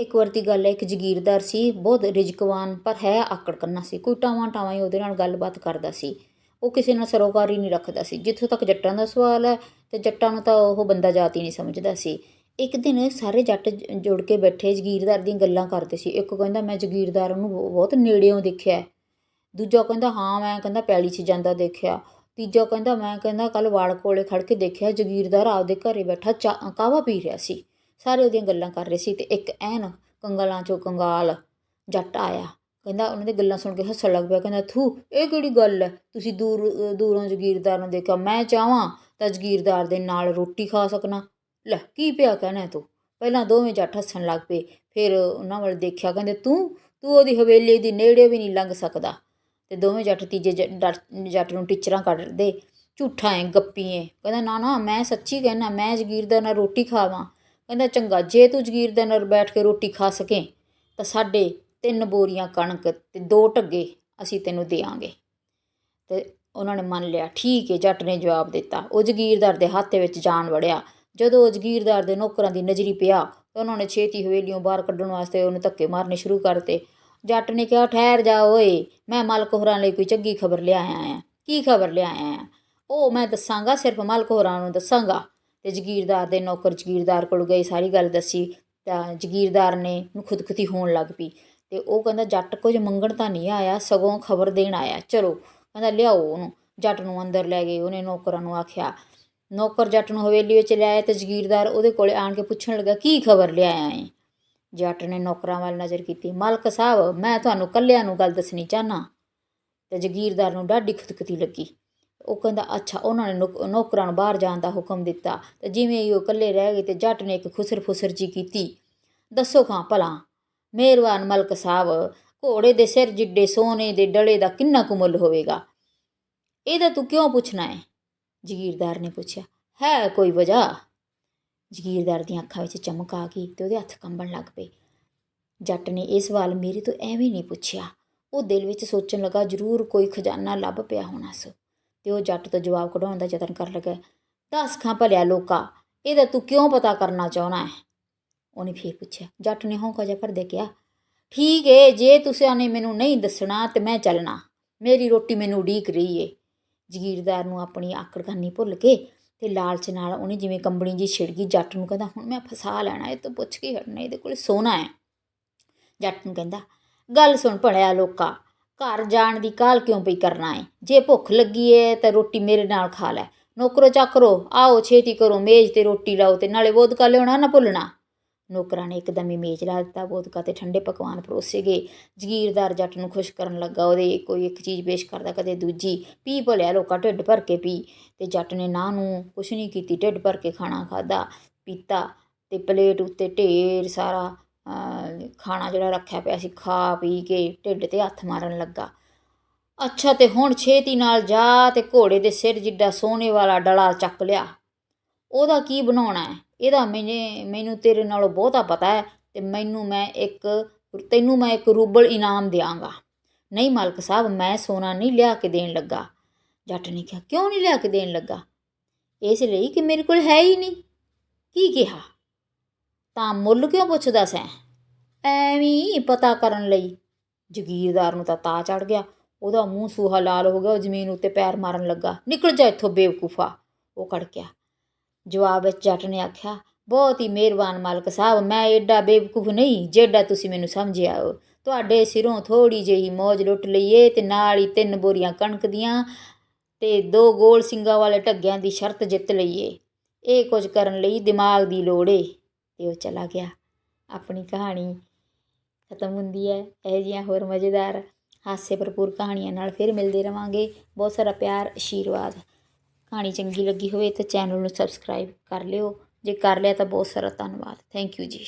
ਇੱਕ ਵਾਰ ਦੀ ਗੱਲ ਹੈ, ਇੱਕ ਜਗੀਰਦਾਰ ਸੀ, ਬਹੁਤ ਰਿਜ਼ਕਵਾਨ, ਪਰ ਹੈ ਆਕੜ ਕਰਨਾ ਸੀ, ਕੋਈ ਟਾਵਾਂ ਟਾਵਾਂ ਹੀ ਉਹਦੇ ਨਾਲ ਗੱਲਬਾਤ ਕਰਦਾ ਸੀ। ਉਹ ਕਿਸੇ ਨਾਲ ਸਰੋਕਾਰੀ ਨਹੀਂ ਰੱਖਦਾ ਸੀ। ਜਿੱਥੋਂ ਤੱਕ ਜੱਟਾਂ ਦਾ ਸਵਾਲ ਹੈ, ਤੇ ਜੱਟਾਂ ਨੂੰ ਤਾਂ ਉਹ ਬੰਦਾ ਜਾਤ ਹੀ ਨਹੀਂ ਸਮਝਦਾ ਸੀ। ਇੱਕ ਦਿਨ ਸਾਰੇ ਜੱਟ ਜੁੜ ਕੇ ਬੈਠੇ, ਜਗੀਰਦਾਰ ਦੀਆਂ ਗੱਲਾਂ ਕਰਦੇ ਸੀ। ਇੱਕ ਕਹਿੰਦਾ, ਮੈਂ ਜਗੀਰਦਾਰ ਨੂੰ ਬਹੁ- ਬਹੁਤ ਨੇੜਿਓਂ ਦੇਖਿਆ ਦੂਜਾ ਕਹਿੰਦਾ, ਹਾਂ, ਮੈਂ ਕਹਿੰਦਾ, ਪੈਲੀ 'ਚ ਜਾਂਦਾ ਦੇਖਿਆ। ਤੀਜਾ ਕਹਿੰਦਾ, ਮੈਂ ਕਹਿੰਦਾ ਕੱਲ ਵਾਲ ਕੋਲੇ ਖੜ ਕੇ ਦੇਖਿਆ, ਜਗੀਰਦਾਰ ਆਪਦੇ ਘਰੇ ਬੈਠਾ, ਚਾਹ ਕਾਵਾ ਪੀ ਰਿਹਾ ਸੀ? ਸਾਰੇ ਉਹਦੀਆਂ ਗੱਲਾਂ ਕਰ ਰਹੇ ਸੀ ਤੇ ਇੱਕ ਐਨ ਕੰਗਾਲਾਂ ਚੋਂ ਕੰਗਾਲ ਜੱਟ ਆਇਆ। ਕਹਿੰਦਾ ਉਹਨਾਂ ਦੀ ਗੱਲਾਂ ਸੁਣ ਕੇ ਹੱਸਣ ਲੱਗ ਪਿਆ। ਕਹਿੰਦਾ, ਥੂ, ਇਹ ਕਿਹੜੀ ਗੱਲ ਹੈ ਤੁਸੀਂ ਦੂਰ, ਦੂਰੋਂ ਜਗੀਰਦਾਰ ਨੂੰ ਦੇਖਿਆ। ਮੈਂ ਚਾਹਾਂ ਤਾਂ ਜਗੀਰਦਾਰ ਦੇ ਨਾਲ ਰੋਟੀ ਖਾ ਸਕਣਾ। ਲੈ, ਕੀ ਪਿਆ ਕਹਿਣਾ ਤੂੰ? ਪਹਿਲਾਂ ਦੋਵੇਂ ਜੱਟ ਹੱਸਣ ਲੱਗ ਪਏ। ਫਿਰ ਉਹਨਾਂ ਵੱਲ ਦੇਖਿਆ। ਕਹਿੰਦੇ, ਤੂੰ ਤੂੰ ਉਹਦੀ ਹਵੇਲੀ ਦੀ ਨੇੜੇ ਵੀ ਨਹੀਂ ਲੰਘ ਸਕਦਾ। ਤੇ ਦੋਵੇਂ ਜੱਟ ਤੀਜੇ ਜੱਟ ਨੂੰ ਟੀਚਰਾਂ ਕੱਢਦੇ। ਝੂਠਾ ਹੈ ਗੱਪੀ ਹੈ ਕਹਿੰਦਾ, ਨਾ ਨਾ, ਮੈਂ ਸੱਚੀ ਕਹਿਣਾ, ਮੈਂ ਜਗੀਰਦਾਰ ਨਾਲ ਰੋਟੀ ਖਾਵਾਂ। ਕਹਿੰਦਾ, ਚੰਗਾ, ਜੇ ਤੂੰ ਜਗੀਰਦਾਰ ਨਾਲ ਬੈਠ ਕੇ ਰੋਟੀ ਖਾ ਸਕੇ, ਤਾਂ ਸਾਡੇ ਤਿੰਨ ਬੋਰੀਆਂ ਕਣਕ ਤੇ ਦੋ ਢੱਗੇ ਅਸੀਂ ਤੈਨੂੰ ਦੇਵਾਂਗੇ। ਤੇ ਉਹਨਾਂ ਨੇ ਮੰਨ ਲਿਆ, ਠੀਕ ਹੈ ਜੱਟ ਨੇ ਜਵਾਬ ਦਿੱਤਾ। ਉਹ ਜਗੀਰਦਾਰ ਦੇ ਹੱਥ ਵਿੱਚ ਜਾਨ ਵੜਿਆ। ਜਦੋਂ ਉਹ ਜਗੀਰਦਾਰ ਦੇ ਨੌਕਰਾਂ ਦੀ ਨਜ਼ਰੀ ਪਿਆ, ਤਾਂ ਉਹਨਾਂ ਨੇ ਛੇਤੀ ਹਵੇਲੀਓਂ ਬਾਹਰ ਕੱਢਣ ਵਾਸਤੇ ਉਹਨੂੰ ਧੱਕੇ ਮਾਰਨੇ ਸ਼ੁਰੂ ਕਰਤੇ ਜੱਟ ਨੇ ਕਿਹਾ, ਠਹਿਰ ਜਾ ਓਏ, ਮੈਂ ਮਾਲਕ ਹੋਰਾਂ ਲਈ ਕੋਈ ਚੰਗੀ ਖਬਰ ਲਿਆਇਆ ਆ। ਕੀ ਖਬਰ ਲਿਆਇਆ ਆ? ਉਹ ਮੈਂ ਦੱਸਾਂਗਾ, ਸਿਰਫ ਮਾਲਕ ਹੋਰਾਂ ਨੂੰ ਦੱਸਾਂਗਾ। ਅਤੇ ਜਗੀਰਦਾਰ ਦੇ ਨੌਕਰ ਜਗੀਰਦਾਰ ਕੋਲ ਗਏ, ਸਾਰੀ ਗੱਲ ਦੱਸੀ ਤਾਂ ਜਗੀਰਦਾਰ ਨੇ ਨੂੰ ਖੁਦਕੁਤੀ ਹੋਣ ਲੱਗ ਪਈ ਅਤੇ ਉਹ ਕਹਿੰਦਾ, ਜੱਟ ਕੁਝ ਮੰਗਣ ਤਾਂ ਨਹੀਂ ਆਇਆ, ਸਗੋਂ ਖਬਰ ਦੇਣ ਆਇਆ, ਚਲੋ ਕਹਿੰਦਾ, ਲਿਆਓ ਉਹਨੂੰ, ਜੱਟ ਨੂੰ ਅੰਦਰ ਲੈ ਗਏ, ਉਹਨੇ ਨੌਕਰਾਂ ਨੂੰ ਆਖਿਆ। ਨੌਕਰ ਜੱਟ ਨੂੰ ਹਵੇਲੀ ਵਿੱਚ ਲਿਆਇਆ ਤੇ ਜਗੀਰਦਾਰ ਉਹਦੇ ਕੋਲੇ ਆਣ ਕੇ ਪੁੱਛਣ ਲੱਗਾ, ਕੀ ਖਬਰ ਲਿਆਇਆ ਏ ਜੱਟ ਨੇ ਨੌਕਰਾਂ ਵੱਲ ਨਜ਼ਰ ਕੀਤੀ, ਮਾਲਕ ਸਾਹਿਬ, ਮੈਂ ਤੁਹਾਨੂੰ ਕੱਲਿਆਂ ਨੂੰ ਗੱਲ ਦੱਸਣੀ ਚਾਹਨਾ ਤੇ ਜਗੀਰਦਾਰ ਨੂੰ ਡਾਢੀ ਖੁਦਕੁਤੀ ਲੱਗੀ। ਉਹ ਕਹਿੰਦਾ, ਅੱਛਾ, ਉਹਨਾਂ ਨੇ ਨੌਕ- ਨੌਕਰਾਂ ਨੂੰ ਬਾਹਰ ਜਾਣ ਦਾ ਹੁਕਮ ਦਿੱਤਾ। ਤੇ ਜਿਵੇਂ ਹੀ ਉਹ ਇਕੱਲੇ ਰਹਿ ਗਏ ਤੇ ਜੱਟ ਨੇ ਇੱਕ ਖੁਸਰ ਫੁਸਰ ਜੀ ਕੀਤੀ। ਦੱਸੋ ਖਾਂ ਭਲਾ? ਮਿਹਰਬਾਨ ਮਲਕ ਸਾਹਿਬ, ਘੋੜੇ ਦੇ ਸਿਰ ਜਿੱਡੇ, ਸੋਨੇ ਦੇ ਡਲੇ ਦਾ ਕਿੰਨਾ ਕੁ ਮੁੱਲ ਹੋਵੇਗਾ? ਇਹਦਾ ਤੂੰ ਕਿਉਂ ਪੁੱਛਣਾ ਹੈ? ਜਗੀਰਦਾਰ ਨੇ ਪੁੱਛਿਆ, ਹੈ ਕੋਈ ਵਜ੍ਹਾ? ਜਗੀਰਦਾਰ ਦੀਆਂ ਅੱਖਾਂ ਵਿੱਚ ਚਮਕ ਆ ਗਈ ਤੇ ਉਹਦੇ ਹੱਥ ਕੰਬਣ ਲੱਗ ਪਏ। ਜੱਟ ਨੇ ਇਹ ਸਵਾਲ ਮੇਰੇ ਤੋਂ ਐਵੇਂ ਨਹੀਂ ਪੁੱਛਿਆ। ਉਹ ਦਿਲ ਵਿੱਚ ਸੋਚਣ ਲੱਗਾ, ਜ਼ਰੂਰ ਕੋਈ ਖਜ਼ਾਨਾ ਲੱਭ ਪਿਆ ਹੋਣਾ ਸੋ। ਤੇ ਉਹ ਜੱਟ ਤੋਂ ਜਵਾਬ ਕਢਾਉਣ ਦਾ ਯਤਨ ਕਰਨ ਲੱਗਾ। ਦੱਸ ਖਾਂ ਭਲਿਆ ਲੋਕਾ, ਇਹਦਾ ਤੂੰ ਕਿਉਂ ਪਤਾ ਕਰਨਾ ਚਾਹਣਾ ਹੈ? ਉਹਨੇ ਫੇਰ ਪੁੱਛਿਆ। ਜੱਟ ਨੇ ਹੌਂਕਾ ਜਿਹਾ ਭਰਦੇ ਕਿਹਾ, ਠੀਕ ਏ, ਜੇ ਤੁਸੀਂ ਨੇ ਮੈਨੂੰ ਨਹੀਂ ਦੱਸਣਾ ਤੇ ਮੈਂ ਚੱਲਣਾ। ਮੇਰੀ ਰੋਟੀ ਮੈਨੂੰ ਉਡੀਕ ਰਹੀ ਏ। ਜਗੀਰਦਾਰ ਨੂੰ ਆਪਣੀ ਆਕੜ ਕਰਨੀ ਭੁੱਲ ਕੇ ਤੇ ਲਾਲਚ ਨਾਲ ਉਹਨੇ ਜਿਵੇਂ ਕੰਬਣੀ ਜੀ ਛਿੜ ਗਈ, ਜੱਟ ਨੂੰ ਕਹਿੰਦਾ, ਹੁਣ ਮੈਂ ਫਸਾ ਲੈਣਾ, ਇਹ ਤੋਂ ਪੁੱਛ ਕੇ ਹਟਣਾ, ਇਹਦੇ ਕੋਲ ਸੋਨਾ ਹੈ। ਜੱਟ ਨੂੰ ਕਹਿੰਦਾ, ਗੱਲ ਸੁਣ ਭਲਿਆ ਲੋਕਾ ਘਰ ਜਾਣ ਦੀ ਕਾਹਲ ਕਿਉਂ ਪਈ ਕਰਨਾ ਹੈ ਜੇ ਭੁੱਖ ਲੱਗੀ ਹੈ ਤਾਂ ਰੋਟੀ ਮੇਰੇ ਨਾਲ ਖਾ ਲੈ। ਨੌਕਰੋ ਚਾਕਰੋ ਆਓ ਛੇਤੀ ਕਰੋ ਮੇਜ਼ ਤੇ ਰੋਟੀ ਲਾਓ ਤੇ ਨਾਲੇ ਵੋਦਕਾ ਲਿਆਉਣਾ ਨਾ ਭੁੱਲਣਾ। ਨੌਕਰਾਂ ਨੇ ਇੱਕਦਮ ਹੀ ਮੇਜ਼ ਲਾ ਦਿੱਤਾ। ਵੋਦਕਾ ਤੇ ਠੰਡੇ ਪਕਵਾਨ ਪਰੋਸੇ ਗਏ। ਜਗੀਰਦਾਰ ਜੱਟ ਨੂੰ ਖੁਸ਼ ਕਰਨ ਲੱਗਾ। ਉਹਦੇ ਕੋਈ ਇੱਕ ਚੀਜ਼ ਪੇਸ਼ ਕਰਦਾ ਕਦੇ ਦੂਜੀ। ਪੀ ਭਲਿਆ ਲੋਕਾਂ ਢਿੱਡ ਭਰ ਕੇ ਪੀ। ਤੇ ਜੱਟ ਨੇ ਨਾ ਨੂੰ ਕੁਛ ਨਹੀਂ ਕੀਤੀ। ਢਿੱਡ ਭਰ ਕੇ ਖਾਣਾ ਖਾਦਾ ਪੀਤਾ ਤੇ ਪਲੇਟ ਉੱਤੇ ਢੇਰ ਸਾਰਾ ਖਾਣਾ ਜਿਹੜਾ ਰੱਖਿਆ ਪਿਆ ਸੀ, ਖਾ ਪੀ ਕੇ ਢਿੱਡ ਤੇ ਹੱਥ ਮਾਰਨ ਲੱਗਾ। ਅੱਛਾ ਤੇ ਹੁਣ ਛੇਤੀ ਨਾਲ ਜਾ ਤੇ ਘੋੜੇ ਦੇ ਸਿਰ ਜਿੱਡਾ ਸੋਨੇ ਵਾਲਾ ਡਲਾ ਚੱਕ ਲਿਆ। ਉਹਦਾ ਕੀ ਬਣਾਉਣਾ ਹੈ? ਇਹਦਾ ਮੈਨੇ, ਮੈਨੂੰ ਤੇਰੇ ਨਾਲੋਂ ਬਹੁਤਾ ਪਤਾ ਹੈ ਤੇ ਮੈਨੂੰ ਮੈਂ ਇੱਕ, ਤੈਨੂੰ ਮੈਂ ਇੱਕ ਰੂਬਲ ਇਨਾਮ ਦਿਆਂਗਾ। ਨਹੀਂ ਮਾਲਕ ਸਾਹਿਬ, ਮੈਂ ਸੋਨਾ ਨਹੀਂ ਲਿਆ ਕੇ ਦੇਣ ਲੱਗਾ। ਜੱਟ ਨੇ ਕਿਹਾ, ਕਿਉਂ ਨਹੀਂ ਲਿਆ ਕੇ ਦੇਣ ਲੱਗਾ? ਇਸ ਲਈ ਕਿ ਮੇਰੇ ਕੋਲ ਹੈ ਹੀ ਨਹੀਂ। ਕੀ ਕਿਹਾ? ਤਾਂ ਮੁੱਲ ਕਿਉਂ ਪੁੱਛਦਾ ਸੈਂ? ਐਵੇਂ ਪਤਾ ਕਰਨ ਲਈ। ਜਗੀਰਦਾਰ ਨੂੰ ਤਾਂ ਤਾ ਚੜ ਗਿਆ। ਉਹਦਾ ਮੂੰਹ ਸੂਹਾ ਲਾਲ ਹੋ ਗਿਆ, ਉਹ ਜ਼ਮੀਨ ਉੱਤੇ ਪੈਰ ਮਾਰਨ ਲੱਗਾ। ਨਿਕਲ ਜਾ ਇੱਥੋਂ ਬੇਵਕੂਫਾ। ਉਹ ਕੜਕਿਆ ਜਵਾਬ ਵਿੱਚ ਜੱਟ ਨੇ ਆਖਿਆ, ਬਹੁਤ ਹੀ ਮਿਹਰਬਾਨ ਮਾਲਕ ਸਾਹਿਬ, ਮੈਂ ਐਡਾ ਬੇਵਕੂਫ ਨਹੀਂ, ਜਿਹੜਾ ਤੁਸੀਂ ਮੈਨੂੰ ਸਮਝਿਆ ਹੋ ਤੁਹਾਡੇ ਸਿਰੋਂ ਥੋੜੀ ਜਿਹੀ ਮੌਜ ਲੁੱਟ ਲਈਏ ਤੇ ਨਾਲ ਹੀ ਤਿੰਨ ਬੋਰੀਆਂ ਕਣਕ ਦੀਆਂ ਤੇ ਦੋ ਗੋਲ ਸਿੰਗਾ ਵਾਲੇ ਢੱਗਿਆਂ ਦੀ ਸ਼ਰਤ ਜਿੱਤ ਲਈਏ। ਇਹ ਕੁਝ ਕਰਨ ਲਈ ਦਿਮਾਗ ਦੀ ਲੋੜ ਏ। ਅਤੇ ਉਹ ਚਲਾ ਗਿਆ। ਆਪਣੀ ਕਹਾਣੀ ਖਤਮ ਹੁੰਦੀ ਹੈ। ਇਹੋ ਜਿਹੀਆਂ ਹੋਰ ਮਜ਼ੇਦਾਰ, ਹਾਸੇ ਭਰਪੂਰ ਕਹਾਣੀਆਂ ਨਾਲ ਫਿਰ ਮਿਲਦੇ ਰਵਾਂਗੇ। ਬਹੁਤ ਸਾਰਾ ਪਿਆਰ ਆਸ਼ੀਰਵਾਦ ਕਹਾਣੀ ਚੰਗੀ ਲੱਗੀ ਹੋਵੇ ਤਾਂ ਚੈਨਲ ਨੂੰ ਸਬਸਕ੍ਰਾਈਬ ਕਰ ਲਿਓ। ਜੇ ਕਰ ਲਿਆ ਤਾਂ ਬਹੁਤ ਸਾਰਾ ਧੰਨਵਾਦ। ਥੈਂਕ ਯੂ ਜੀ।